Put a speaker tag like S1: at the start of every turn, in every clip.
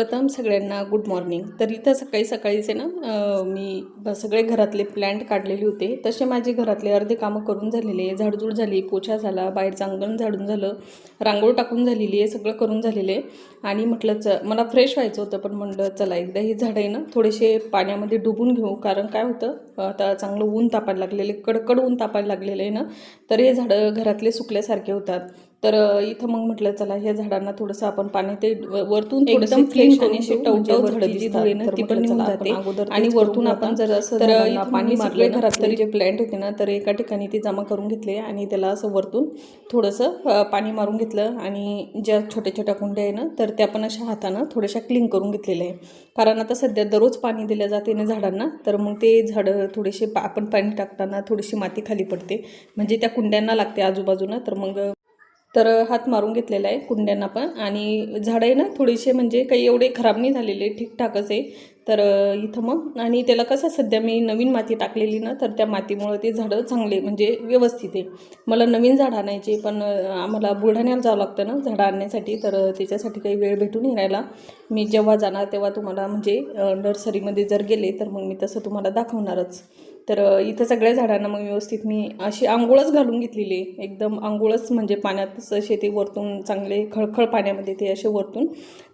S1: सर्वप्रथम सगळ्यांना good morning तर इथं सकाळी सकाळीच आहे ना मी सगळे घरातले प्लॅन्ट काढलेले होते. तसे माझे घरातले अर्धे कामं करून झालेले झाडझूड झाली पोछा झाला बाहेरचं अंगण झाडून झालं रांगोळ टाकून झालेली आहे सगळं करून झालेलं आहे. आणि म्हटलं च मला फ्रेश व्हायचं होतं पण म्हणलं चला एकदा ही झाडं आहे ना थोडेसे पाण्यामध्ये डुबून घेऊ. कारण काय होतं आता चांगलं ऊन तापायला लागलेले कडकड ऊन तापायला लागलेलं आहे ना तर हे झाडं घरातले सुकल्यासारखे होतात. तर इथं मग म्हटलं चला ह्या झाडांना थोडंसं आपण पाणी ते वरतून एकदम क्लीन करून
S2: घेऊ,
S1: टवटव
S2: म्हणजे
S1: झाडं दिसतात.
S2: ती पण निघून जाते.
S1: अगोदर
S2: आणि वरतून आपण जर. असं
S1: तर
S2: पाणी मारलं
S1: घरातले
S2: तरी
S1: जे प्लॅन्ट होते ना तर एका ठिकाणी ते जमा करून घेतले आणि त्याला असं वरतून थोडंसं पाणी मारून घेतलं आणि ज्या छोट्या छोट्या कुंड्या आहे ना तर त्या पण अशा हातानं थोड्याशा क्लीन करून घेतलेल्या आहे कारण आता सध्या दररोज पाणी दिल्या जाते ना झाडांना तर मग ते झाडं थोडेसे आपण पाणी टाकताना थोडीशी माती खाली पडते म्हणजे त्या कुंड्यांना लागते आजूबाजूनं तर मग तर हात मारून घेतलेला आहे कुंड्यांना पण. आणि झाडं आहे ना थोडेसे म्हणजे काही एवढे खराब नाही झालेले ठीकठाकच आहे. तर इथं मग. आणि त्याला कसं सध्या मी नवीन माती टाकलेली ना तर त्या मातीमुळं ते झाडं चांगले म्हणजे व्यवस्थित आहे. मला नवीन झाड आणायचे पण आम्हाला बुलढाण्याला जावं लागतं ना झाडं आणण्यासाठी. तर त्याच्यासाठी काही वेळ भेटून नाही मी जेव्हा जाणार तेव्हा तुम्हाला म्हणजे नर्सरीमध्ये जर गेले तर मग मी तसं तुम्हाला दाखवणारच. तर इथं सगळ्या झाडांना मग व्यवस्थित मी अशी आंघोळच घालून घेतलेली. आहे एकदम आंघोळच म्हणजे पाण्यातच असे ते वरतून चांगले खळखळ पाण्यामध्ये ते असे वरतून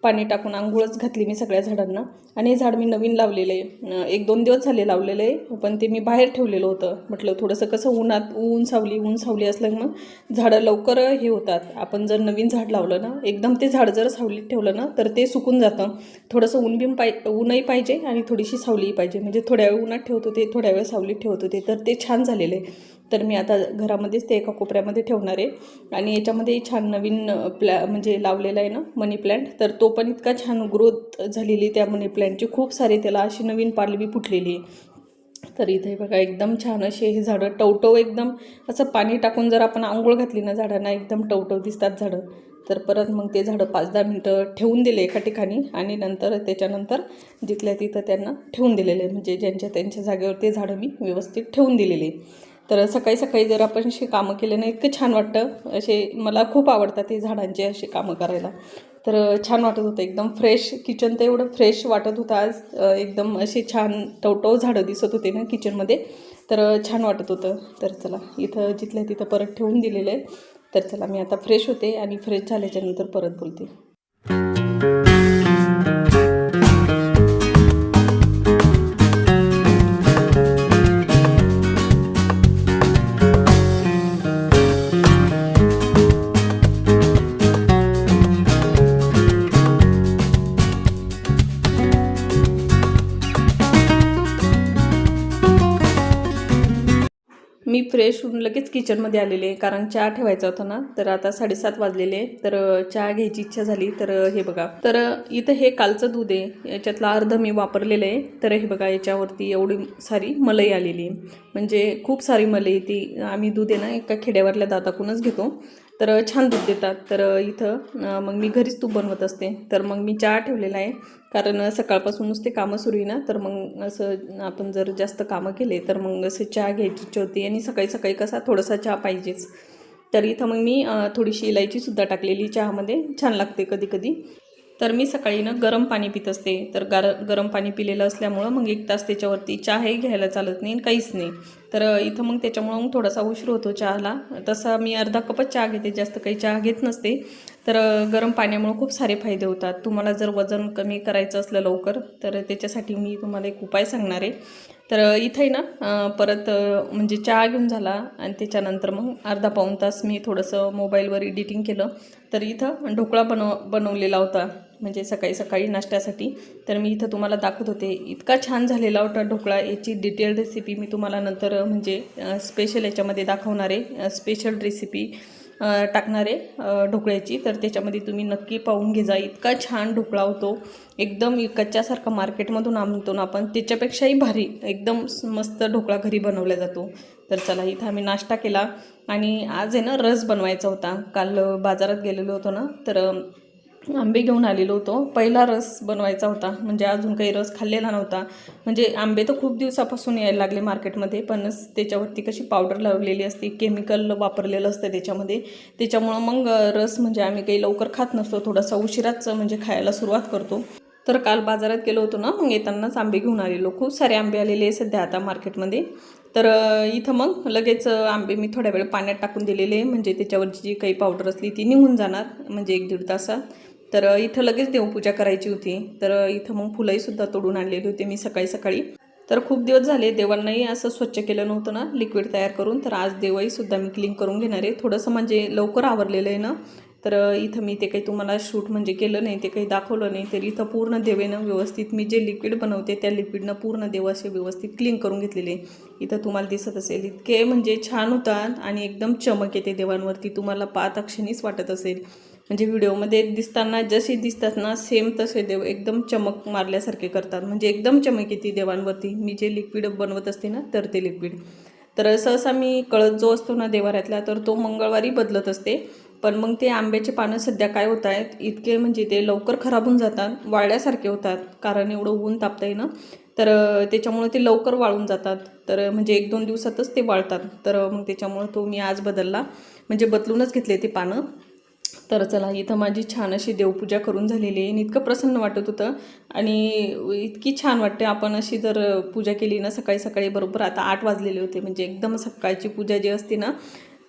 S1: पाणी टाकून आंघोळच घातली मी सगळ्या झाडांना. आणि हे झाड मी नवीन लावलेलं आहे. एक दोन दिवस झाले लावलेलं आहे पण ते मी बाहेर ठेवलेलं होतं. म्हटलं थोडंसं कसं उन्हात ऊन सावली ऊन सावली असलं मग झाडं लवकर हे होतात. आपण जर नवीन झाड लावलं ना एकदम ते झाड जर सावलीत ठेवलं ना तर ते सुकून जातं. थोडंसं ऊन बिन पाय ऊनही पाहिजे आणि थोडीशी सावलीही पाहिजे. म्हणजे थोड्या वेळ उन्हात ठेवतो ते थोड्या वेळ सावली सावलीत ठेवत होते तर ते छान झालेलं. आहे तर मी आता घरामध्येच ते एका कोपऱ्यामध्ये ठेवणार आहे. आणि याच्यामध्ये छान नवीन प्लॅ म्हणजे लावलेला आहे ना मनी प्लॅन्ट तर तो पण इतका छान ग्रोथ झालेली त्या मनी प्लॅन्टची खूप सारे त्याला अशी नवीन पालवी फुटलेली आहे. तर इथे बघा एकदम छान असे हे झाडं टवटव एकदम असं पाणी टाकून जर आपण आंघोळ घातली ना झाडांना एकदम टवटव दिसतात झाडं. तर परत मग ते झाडं पाच दहा मिनटं ठेवून दिले एका ठिकाणी आणि नंतर त्याच्यानंतर जिथल्या तिथं त्यांना ठेवून दिलेले म्हणजे ज्यांच्या त्यांच्या जागेवर ते झाडं मी व्यवस्थित ठेवून दिलेले. तर सकाळी सकाळी जर आपण अशी कामं केले ना इतकं छान वाटतं. असे मला खूप आवडतात ते झाडांचे असे कामं करायला. तर छान वाटत होतं एकदम फ्रेश किचन तर एवढं फ्रेश वाटत होतं आज. एकदम असे छान टवटव झाडं दिसत होते ना किचनमध्ये. तर छान वाटत होतं. तर चला इथं जिथल्या तिथं परत ठेवून दिलेलं आहे. तर चला मी आता फ्रेश होते आणि फ्रेश झाल्याच्यानंतर परत बोलते. किचनमध्ये आलेले कारण चहा ठेवायचा होता ना तर आता साडेसात वाजलेले तर चहा घ्यायची इच्छा झाली तर हे बघा. तर इथं हे कालचं दूध आहे. याच्यातला अर्ध मी वापरलेलं आहे. तर हे बघा याच्यावरती एवढी सारी मलई आलेली आहे. म्हणजे खूप सारी मलई ती आम्ही दूध आहे ना एका खेड्यावरल्या दाताकूनच घेतो. तर छान दूध देतात. तर इथं मग मी घरीच तूप बनवत असते. तर मग मी चहा ठेवलेला आहे. कारण सकाळपासून नुसते कामं सुरू आहे ना तर मग असं आपण जर जास्त कामं केले तर मग असं चहा घ्यायची इच्छा होती. आणि सकाळी सकाळी कसा थोडासा चहा पाहिजेच. तर इथं मग मी थोडीशी इलायचीसुद्धा टाकलेली चहामध्ये. छान लागते कधी कधी तर मी सकाळी ना गरम पाणी पित असते. तर गार गरम पाणी पिलेलं असल्यामुळं मग एक तास त्याच्यावरती चहाही घ्यायला चालत नाही आणि काहीच नाही. तर इथं मग त्याच्यामुळं मग थोडासा उशीर होतो चहाला. तसा मी अर्धा कपच चहा घेते जास्त काही चहा घेत नसते. तर गरम पाण्यामुळं खूप सारे फायदे होतात. तुम्हाला जर वजन कमी करायचं असलं लवकर तर त्याच्यासाठी मी तुम्हाला एक उपाय सांगणार आहे. तर इथं आहे ना परत म्हणजे चहा घेऊन झाला आणि त्याच्यानंतर मग अर्धा पाऊण तास मी थोडंसं मोबाईलवर एडिटिंग केलं. तर इथं ढोकळा बनव बनवलेला होता. म्हणजे सकाळी सकाळी नाश्त्यासाठी तर मी इथं तुम्हाला दाखवत होते. इतका छान झालेला होता ढोकळा. याची डिटेल रेसिपी मी तुम्हाला नंतर म्हणजे स्पेशल याच्यामध्ये दाखवणारे स्पेशल रेसिपी टाकणारे ढोकळ्याची. तर त्याच्यामध्ये तुम्ही नक्की पाहून घे जा. इतका छान ढोकळा होतो. एकदम कच्च्यासारखा मार्केटमधून आणतो ना आपण त्याच्यापेक्षाही भारी. एकदम मस्त ढोकळा घरी बनवला जातो. तर चला इथं आम्ही नाश्ता केला. आणि आज आहे ना रस बनवायचा होता. काल बाजारात गेलेलो होतो ना तर आंबे घेऊन आलेलो होतो. पहिला रस बनवायचा होता. म्हणजे अजून काही रस खाल्लेला नव्हता. म्हणजे आंबे तर खूप दिवसापासून यायला लागले मार्केटमध्ये पण त्याच्यावरती कशी पावडर लावलेली असते केमिकल वापरलेलं असतं त्याच्यामध्ये. त्याच्यामुळं मग रस म्हणजे आम्ही काही लवकर खात नसतो. थोडासा उशिराच म्हणजे खायला सुरुवात करतो. तर काल बाजारात गेलो होतो ना मग येतानाच आंबे घेऊन आलेलो. खूप सारे आंबे आलेले सध्या आता मार्केटमध्ये. तर इथं मग लगेच आंबे मी थोड्या वेळ पाण्यात टाकून दिलेले. म्हणजे त्याच्यावरची जी काही पावडर असली ती निघून जाणार. म्हणजे एक दीड तासात. तर इथं लगेच देवपूजा करायची होती. तर इथं मग फुलंहीसुद्धा तोडून आणलेली होती मी सकाळी सकाळी. तर खूप दिवस झाले देवांनाही असं स्वच्छ केलं नव्हतं ना लिक्विड तयार करून. तर आज देवहीसुद्धा मी क्लीन करून घेणार आहे. थोडंसं म्हणजे लवकर आवरलेलं आहे ना. तर इथं मी ते काही तुम्हाला शूट म्हणजे केलं नाही ते काही दाखवलं नाही. तर इथं पूर्ण देवेनं व्यवस्थित मी जे लिक्विड बनवते त्या लिक्विडनं पूर्ण देव असे व्यवस्थित क्लीन करून घेतलेले इथं तुम्हाला दिसत असेल इतके म्हणजे छान होतात आणि एकदम चमक येते देवांवरती. तुम्हाला पाहता अक्षणीच वाटत असेल. म्हणजे व्हिडिओमध्ये दिसताना जसे दिसतात ना सेम तसे देव एकदम चमक मारल्यासारखे करतात. म्हणजे एकदम चमक येते देवांवरती. मी जे लिक्विड बनवत असते ना तर ते लिक्विड. तर सहसा मी कळत जो असतो ना देवाऱ्यातला तर तो मंगळवारी बदलत असते. पण मग ते आंब्याचे पानं सध्या काय होत आहेत इतके म्हणजे ते लवकर खराब होऊन जातात वाळल्यासारखे होतात. कारण एवढं ऊन तापतंय ना तर त्याच्यामुळं त्याच्यामुळे ते लवकर वाळून जातात. तर म्हणजे एक दोन दिवसातच ते वाळतात. तर मग त्याच्यामुळं तो मी आज बदलला. म्हणजे बदलूनच घेतले ते पानं. तर चला इथं माझी छान अशी देवपूजा करून झालेली आहे. आणि इतकं प्रसन्न वाटत होतं. आणि इतकी छान वाटते आपण अशी जर पूजा केली ना सकाळी सकाळी बरोबर आता आठ वाजलेले होते म्हणजे एकदम सकाळची पूजा जी असते ना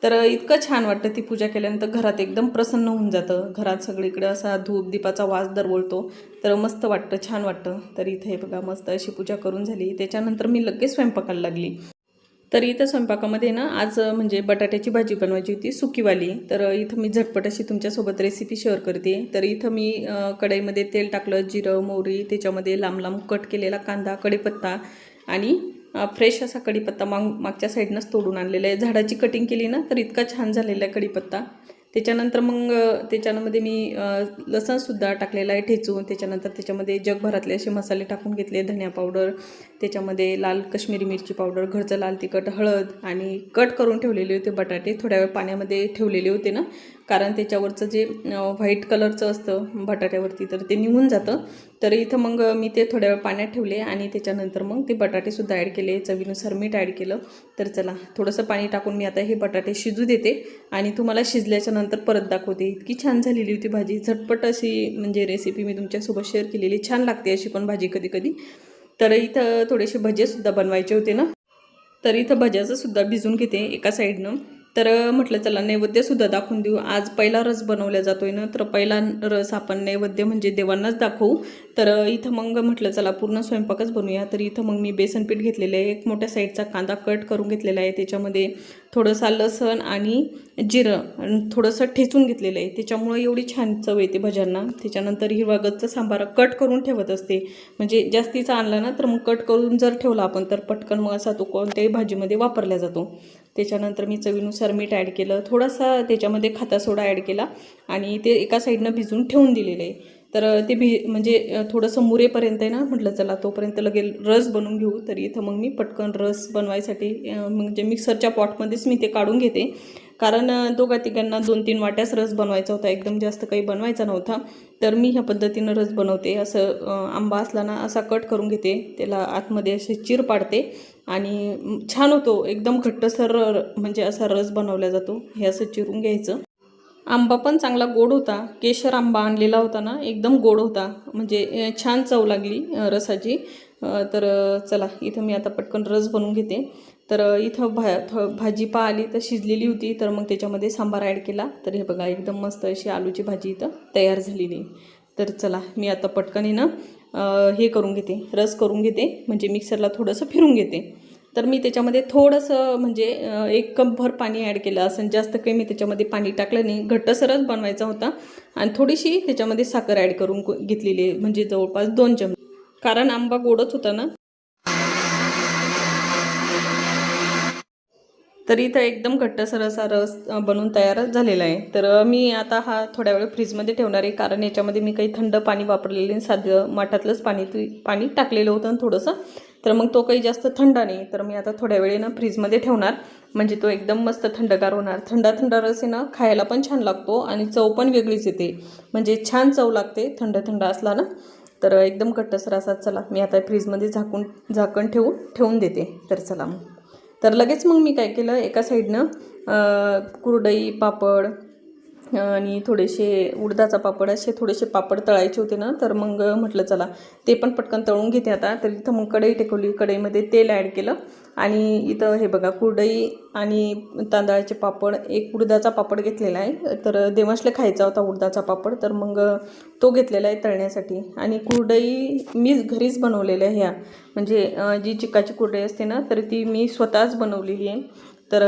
S1: तर इतकं छान वाटतं ती पूजा केल्यानंतर घरात एकदम प्रसन्न होऊन जातं. घरात सगळीकडे असा धूप दीपाचा वास दरवळतो. तर मस्त वाटतं छान वाटतं. तर इथे हे बघा मस्त अशी पूजा करून झाली. त्याच्यानंतर मी लगेच स्वयंपाकाला लागली. तर इथं स्वयंपाकामध्ये ना आज म्हणजे बटाट्याची भाजी बनवायची होती सुकीवाली. तर इथं मी झटपट अशी तुमच्यासोबत रेसिपी शेअर करते. तर इथं मी कढईमध्ये तेल टाकलं जिरं मोहरी त्याच्यामध्ये लांब लांब कट केलेला कांदा कढीपत्ता आणि फ्रेश असा कढीपत्ता माग मागच्या साईडनंच तोडून आणलेला आहे. झाडाची कटिंग केली ना तर इतका छान झालेला आहे कढीपत्ता. त्याच्यानंतर मग त्याच्यामध्ये मी लसणसुद्धा टाकलेला आहे ठेचून. त्याच्यानंतर त्याच्यामध्ये जगभरातले असे मसाले टाकून घेतले. धनिया पावडर त्याच्यामध्ये लाल कश्मीरी मिरची पावडर घरचं लाल तिखट हळद आणि कट करून ठेवलेले होते बटाटे. थोड्या वेळ पाण्यामध्ये ठेवलेले होते ना. कारण त्याच्यावरचं जे व्हाईट कलरचं असतं बटाट्यावरती तर ते निघून जातं. तर इथं मग मी ते थोड्या वेळ पाण्यात ठेवले आणि त्याच्यानंतर मग ते बटाटेसुद्धा ॲड केले चवीनुसार मीठ ॲड केलं. तर चला थोडंसं पाणी टाकून मी आता हे बटाटे शिजू देते आणि तुम्हाला शिजल्याच्या नंतर परत दाखवते. इतकी छान झालेली होती भाजी. झटपट अशी म्हणजे रेसिपी मी तुमच्यासोबत शेअर केलेली. छान लागते अशी पण भाजी कधी कधी तर इथं थोडेसे भजेसुद्धा बनवायचे होते ना. तर इथं भज्याचंसुद्धा भिजून घेते एका साईडनं तर म्हटलं चला नैवेद्यसुद्धा दाखवून देऊ. आज पहिला रस बनवला आहे ना तर पहिला रस आपण नैवेद्य म्हणजे देवांनाच दाखवू. तर इथं मग म्हटलं चला पूर्ण स्वयंपाकच बनवूया. तर इथं मग मी बेसनपीठ घेतलेलं आहे. एक मोठ्या साईडचा कांदा कट करून घेतलेला आहे. त्याच्यामध्ये थोडंसं लसण आणि जिरं आणि थोडंसं ठेचून घेतलेलं आहे. त्याच्यामुळं एवढी छान चव येते भज्यांना. त्याच्यानंतर हिरवा गच्चा सांबार कट करून ठेवत असते. म्हणजे जास्तीचा आणला ना तर मग कट करून जर ठेवला आपण तर पटकन मग असा तो कोणत्याही भाजीमध्ये वापरला जातो. त्याच्यानंतर मी चवीनुसार मीठ ॲड केलं. थोडासा त्याच्यामध्ये खाता सोडा ॲड केला आणि ते एका साईडनं भिजून ठेवून दिलेलं आहे. तर ते भी म्हणजे थोडंसं मुरेपर्यंत आहे ना म्हटलं चला तोपर्यंत लगेच रस बनवून घेऊ तर इथं मग मी पटकन रस बनवायसाठी म्हणजे मिक्सरच्या पॉटमध्येच मी ते काढून घेते. कारण दोघा तिघांना दोन तीन वाट्याच रस बनवायचा होता एकदम जास्त काही बनवायचा नव्हता. तर मी ह्या पद्धतीनं रस बनवते. असं आंबा असला ना असा कट करून घेते. त्याला आतमध्ये असे चीर पाडते. आणि छान होतो. एकदम घट्टसर र- म्हणजे असा रस बनवला जातो. हे असं चिरून घ्यायचं. आंबा पण चांगला गोड होता. केशर आंबा आणलेला होता ना एकदम गोड होता. म्हणजे छान चव लागली रसाची. तर चला इथं मी आता पटकन रस बनवून घेते. तर इथं भा थ- आली तर शिजलेली होती. तर मग त्याच्यामध्ये सांबार ॲड केला. तर हे बघा एकदम मस्त अशी आलूची भाजी इथं तयार झालेली. तर चला मी आता पटकन ना हे करून घेते. रस करून घेते. म्हणजे मिक्सरला थोडंसं फिरून घेते. तर मी त्याच्यामध्ये थोडंसं म्हणजे एक कपभर पाणी ॲड केलं असं. जास्त काही मी त्याच्यामध्ये पाणी टाकलं नाही. घट्टसरच बनवायचा होता. आणि थोडीशी त्याच्यामध्ये साखर ॲड करून घेतलेली आहे. म्हणजे जवळपास दोन चमचे. कारण आंबा गोडच होता ना. तर इथं एकदम घट्टसर असा रस बनून बनवून तयार झालेला आहे. तर मी आता हा थोड्या वेळ फ्रीजमध्ये ठेवणार आहे. कारण याच्यामध्ये मी काही थंड पाणी वापरलेलं नाही. साधं माठातलंच पाणी पाणी टाकलेलं होतं आणि थोडंसं तर मग तो काही जास्त थंड नाही. तर मी आता थोड्या वेळेनं फ्रीजमध्ये ठेवणार. म्हणजे तो एकदम मस्त थंडगार होणार. थंडा थंडा रस आहे ना खायला पण छान लागतो आणि चव पण वेगळीच येते. म्हणजे छान चव लागते. थंड थंड असला ना तर एकदम कट्टसर असा चला मी आता फ्रीजमध्ये झाकून झाकण ठेवून ठेवून देते. तर चला मग. तर लगेच मग मी काय केलं एका साईडनं कुरडई पापड आणि थोडेसे उडदाचा पापड असे थोडेसे पापड तळायचे होते ना तर मग म्हटलं चला ते पण पटकन तळून घेते आता. तर इथं मग कढई टेकवली कढईमध्ये तेल ॲड केलं. आणि इथं हे बघा कुरडई आणि तांदळाचे पापड एक उडदाचा पापड घेतलेला आहे. तर देवाशला खायचा होता उडदाचा पापड तर मग तो घेतलेला आहे तळण्यासाठी. आणि कुरडई मी घरीच बनवलेल्या ह्या. म्हणजे जी चिकाची कुरडई असते ना तर ती मी स्वतःच बनवलेली आहे. तर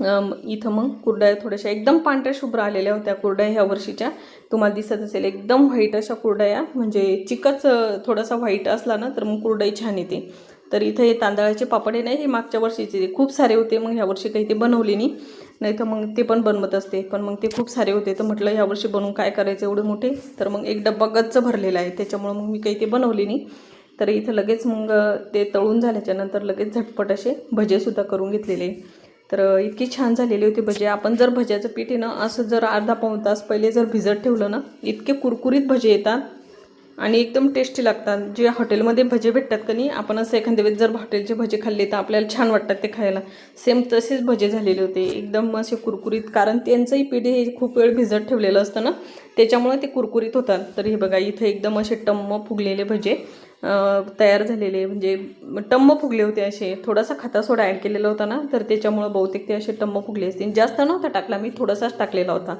S1: इथं मग कुरड्या थोड्याशा एकदम पांढऱ्या शुभ्र आलेल्या होत्या कुरड्या ह्या वर्षीच्या. तुम्हाला दिसत असेल एकदम व्हाईट अशा कुरड्या म्हणजे चिकच थोडासा व्हाईट असला ना तर मग कुरडई छान येते. तर इथं हे तांदळाचे पापड नाही हे मागच्या वर्षीचे खूप सारे होते. मग ह्या वर्षी काही ते बनवले नाही. नाही तर मग ते पण बनवत असते. पण मग ते खूप सारे होते. तर म्हटलं ह्या वर्षी बनवून काय करायचं एवढे मोठे? तर मग एक डब्बा गच्च भरलेला आहे. त्याच्यामुळं मग मी काही ते बनवले नाही. तर इथं लगेच मग ते तळून झाल्याच्यानंतर लगेच झटपट असे भजेसुद्धा करून घेतलेले. तर इतकी छान झालेली होती भजे. आपण जर भज्याचं पीठ आहे ना असं जर अर्धा पाऊण तास पहिले जर भिजत ठेवलं ना इतके कुरकुरीत भजे येतात आणि एकदम टेस्टी लागतात. जे हॉटेलमध्ये भजे भेटतात का नाही आपण असं एखाद्या वेळेस जर हॉटेलचे भजे खाल्ले तर आपल्याला छान वाटतात ते खायला. सेम तसेच भजे झालेले होते. एकदम असे कुरकुरीत कारण त्यांचंही पीठ हे खूप वेळ भिजत ठेवलेलं असतं ना त्याच्यामुळे ते कुरकुरीत होतात. तर हे बघा इथं एकदम असे टम्म फुगलेले भजे. तयार झालेले म्हणजे टम्म फुगले होते असे. थोडासा खता सोडा ॲड केलेला होता ना तर त्याच्यामुळं बहुतेक ते असे टम्म फुगले असतील. जास्त नव्हता टाकला मी थोडासाच टाकलेला होता.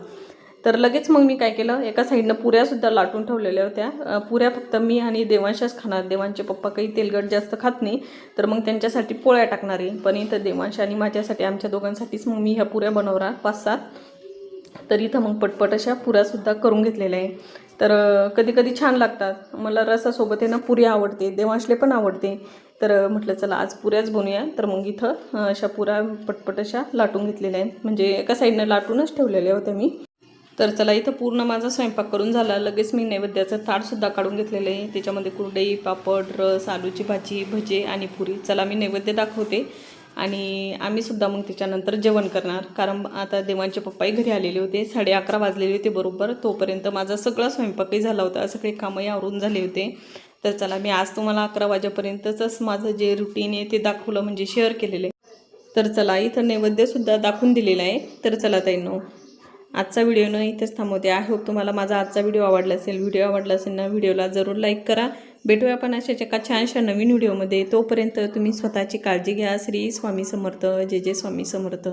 S1: तर लगेच मग मी काय केलं एका साईडनं पुऱ्यासुद्धा लाटून ठेवलेल्या होत्या. पुऱ्या फक्त मी आणि देवांशाच खाणार. देवांचे पप्पा काही तेलकट जास्त खात नाही तर मग त्यांच्यासाठी पोळ्या टाकणार. आहे पण इथं देवांश आणि माझ्यासाठी आमच्या दोघांसाठीच मग मी ह्या पुऱ्या बनवणार पाच सात तर इथं मग पटपट अशा पुऱ्यासुद्धा करून घेतलेल्या आहे. तर कधी कधी छान लागतात. मला रसासोबत आहे ना पुऱ्या आवडते देवांशले पण आवडते. तर म्हटलं चला आज पुऱ्याच बनवूया तर मग इथं अशा पुऱ्या पटपट अशा लाटून घेतलेल्या आहेत. म्हणजे एका साईडनं लाटूनच ठेवलेल्या होत्या मी. तर चला इथं पूर्ण माझा स्वयंपाक करून झाला. लगेच मी नैवेद्याचं ताटसुद्धा काढून घेतलेलं आहे. त्याच्यामध्ये कुरडई पापड रस आलूची भाजी भजे आणि पुरी. चला मी नैवेद्य दाखवते. आणि आम्हीसुद्धा मग त्याच्यानंतर जेवण करणार. कारण आता देवांचे पप्पाही घरी आलेले होते. साडे अकरा वाजलेले होते बरोबर. तोपर्यंत माझा सगळा स्वयंपाकही झाला होता. सगळे कामही आवरून झाले होते. तर चला मी आज तुम्हाला अकरा वाजेपर्यंतच माझं जे रुटीन आहे ते दाखवलं म्हणजे शेअर केलेलं आहे. तर चला इथं नैवेद्यसुद्धा दाखवून दिलेलं आहे. तर चला ताईंनो आजचा व्हिडिओ न इथेच थांबवते. आय होप तुम्हाला माझा आजचा व्हिडिओ आवडला असेल. व्हिडिओ आवडला असेल ना व्हिडिओला जरूर लाईक करा. भेटूया आपण अशाच एका छानशा नवीन व्हिडिओमध्ये. तोपर्यंत तुम्ही स्वतःची काळजी घ्या. श्री स्वामी समर्थ. जे जे स्वामी समर्थ.